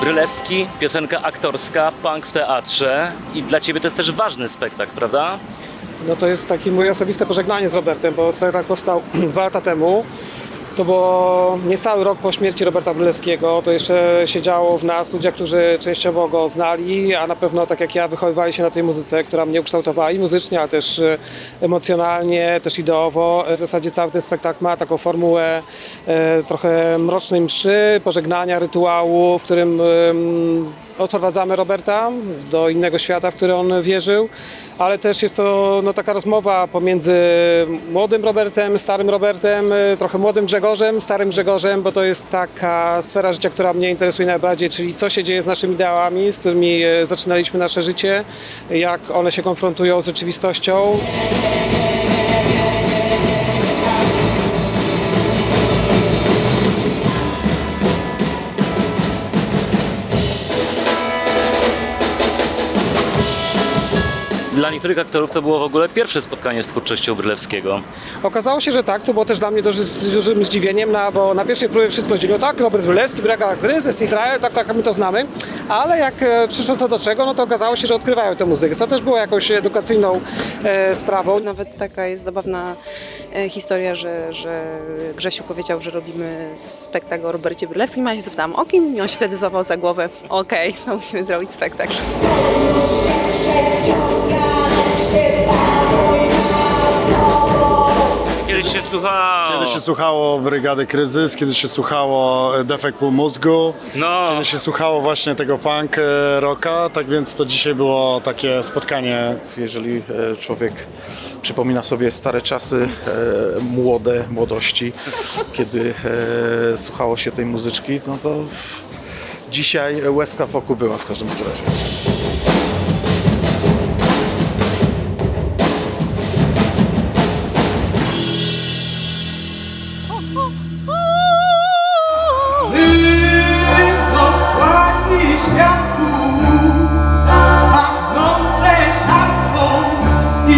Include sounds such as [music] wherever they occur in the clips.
Brylewski, piosenka aktorska, punk w teatrze i dla Ciebie to jest też ważny spektakl, prawda? No to jest takie moje osobiste pożegnanie z Robertem, bo spektakl powstał [clears throat] dwa lata temu. To było niecały rok po śmierci Roberta Brylewskiego. To jeszcze się działo w nas, ludzie, którzy częściowo go znali, a na pewno tak jak ja wychowywali się na tej muzyce, która mnie ukształtowała i muzycznie, ale też e, emocjonalnie, też ideowo. W zasadzie cały ten spektakl ma taką formułę e, trochę mrocznej mszy, pożegnania, rytuału, w którym odprowadzamy Roberta do innego świata, w który on wierzył, ale też jest to no, taka rozmowa pomiędzy młodym Robertem, starym Robertem, trochę młodym Grzegorzem, starym Grzegorzem, bo to jest taka sfera życia, która mnie interesuje najbardziej, czyli co się dzieje z naszymi ideałami, z którymi y, zaczynaliśmy nasze życie, jak one się konfrontują z rzeczywistością. Dla niektórych aktorów to było w ogóle pierwsze spotkanie z twórczością Brylewskiego. Okazało się, że tak, co było też dla mnie z dużym zdziwieniem, no, bo na pierwszej próbie wszystko zdziwiło, tak, Robert Brylewski, Braga Kryzys, Izrael, tak, tak, my to znamy, ale jak e, przyszło co do czego, no to okazało się, że odkrywają tę muzykę, co też było jakąś edukacyjną e, sprawą. Nawet taka jest zabawna e, historia, że, że Grzesiu powiedział, że robimy spektakl o Robercie Brylewskim, a ja się zapytałam o kim i on się wtedy złapał za głowę. Okej, to musimy zrobić spektakl. Kiedyś się słuchało. Kiedy się słuchało Brygady Kryzys, kiedy się słuchało e, Defekt pół mózgu, No. kiedy się słuchało właśnie tego punk e, rocka, tak więc to dzisiaj było takie spotkanie. jeżeli e, człowiek przypomina sobie stare czasy, e, młode, młodości, [laughs] kiedy e, słuchało się tej muzyczki, no to w, dzisiaj łezka wokół była w każdym razie.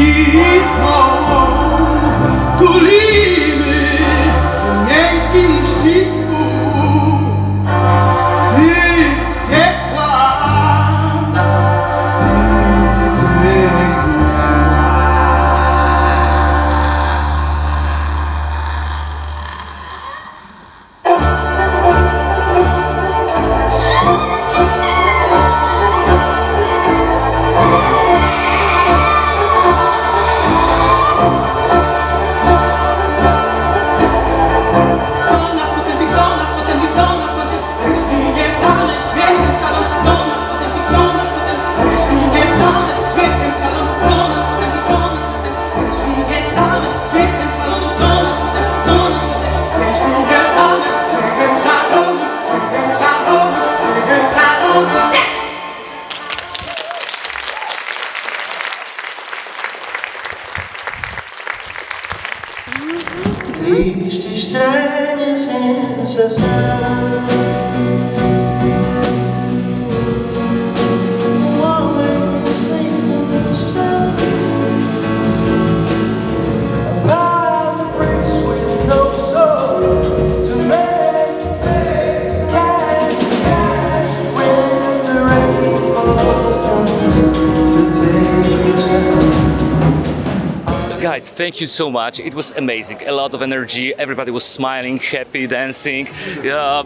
I Jesus. Guys, thank you so much. It was amazing. A lot of energy. Everybody was smiling, happy, dancing. Yeah.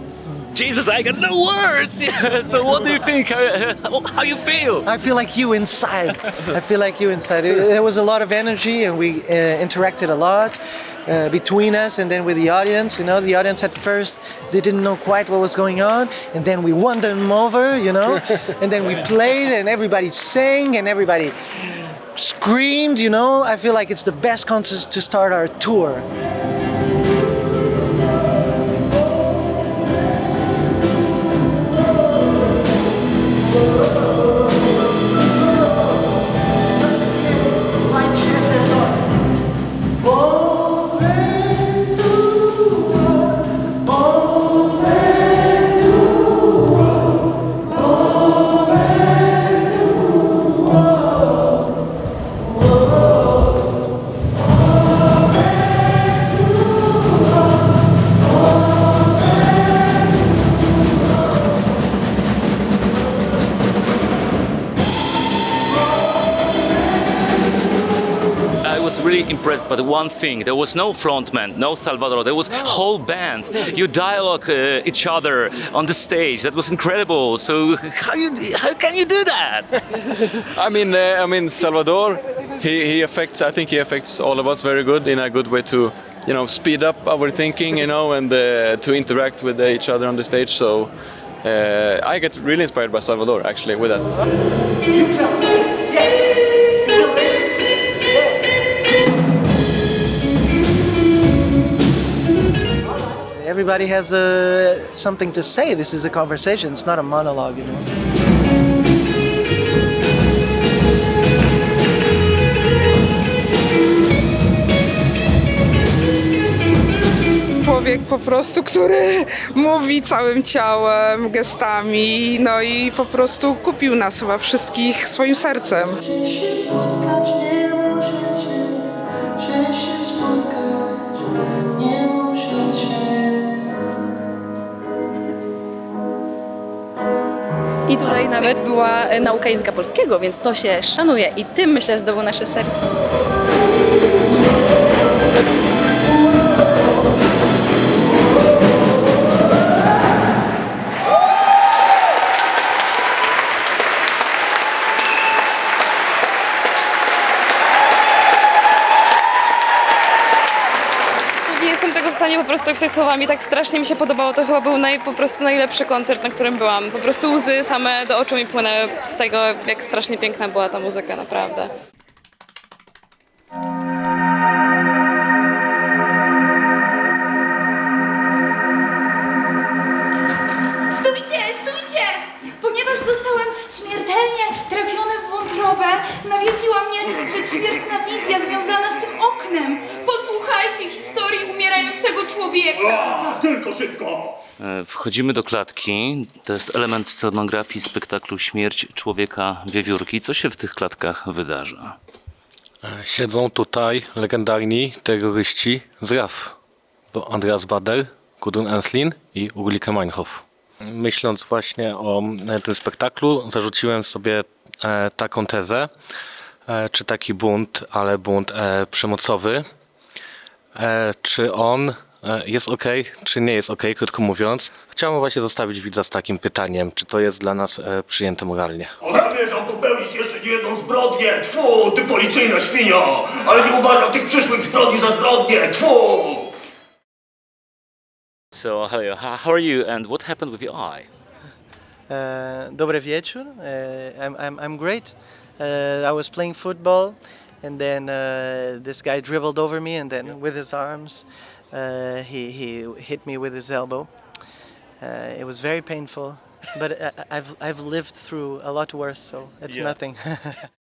Jesus, I got no words. Yeah. [laughs] So, what do you think? How, [laughs] how you feel? I feel like you inside. I feel like you inside. There was a lot of energy, and we uh, interacted a lot uh, between us, and then with the audience. You know, the audience at first they didn't know quite what was going on, and then we won them over. You know, [laughs] and then we played, and everybody sang, and everybody screamed. You know, I feel like it's the best concert to start our tour. Was really impressed by the one thing. There was no frontman, no Salvador. There was whole band. You dialogue uh, each other on the stage. That was incredible. So how you how can you do that? [laughs] I mean, uh, I mean Salvador. He, he affects. I think he affects all of us very good in a good way to, you know, speed up our thinking, you know, and uh, to interact with each other on the stage. So uh, I get really inspired by Salvador actually with that. Everybody has uh, something to say. This is a conversation. It's not a monologue, you know. człowiek po prostu, który mówi całym ciałem, gestami, no i po prostu kupił nas chyba wszystkich swoim sercem. I tutaj nawet była nauka języka polskiego, więc to się szanuje i tym myślę zdobył nasze serce. Opisać słowami. Tak strasznie mi się podobało. To chyba był naj, po prostu najlepszy koncert, na którym byłam. Po prostu łzy same do oczu mi płynęły z tego, jak strasznie piękna była ta muzyka, naprawdę. Stójcie, stójcie! Ponieważ zostałem śmiertelnie trafiony w wątrobę, nawiedziła mnie przedśmiertna wizja związana z tym człowieka. Tylko szybko! E, Wchodzimy do klatki. To jest element scenografii spektaklu Śmierć człowieka wiewiórki. Co się w tych klatkach wydarza? Siedzą tutaj legendarni terroryści z RAF. To Andreas Bader, Gudrun Enslin i Ulrike Meinhof. Myśląc właśnie o e, tym spektaklu, zarzuciłem sobie e, taką tezę, e, czy taki bunt, ale bunt e, przemocowy, e, czy on e, jest ok, czy nie jest ok, krótko mówiąc. Chciałem właśnie zostawić widza z takim pytaniem, czy to jest dla nas e, przyjęte moralnie. Zamierzam popełnić jeszcze nie jedną zbrodnię! Tfu, ty policyjna świnio! Ale nie uważam tych przyszłych zbrodni za zbrodnie! Tfu! So hello, how how are you and what happened with your eye? Uh, dobry wieczór. Uh, I'm, I'm, I'm great. Uh, I was playing football, and then uh, this guy dribbled over me, and then with his arms, uh, he, he hit me with his elbow. Uh, it was very painful, but I, I've, I've lived through a lot worse, so it's Yeah. nothing. [laughs]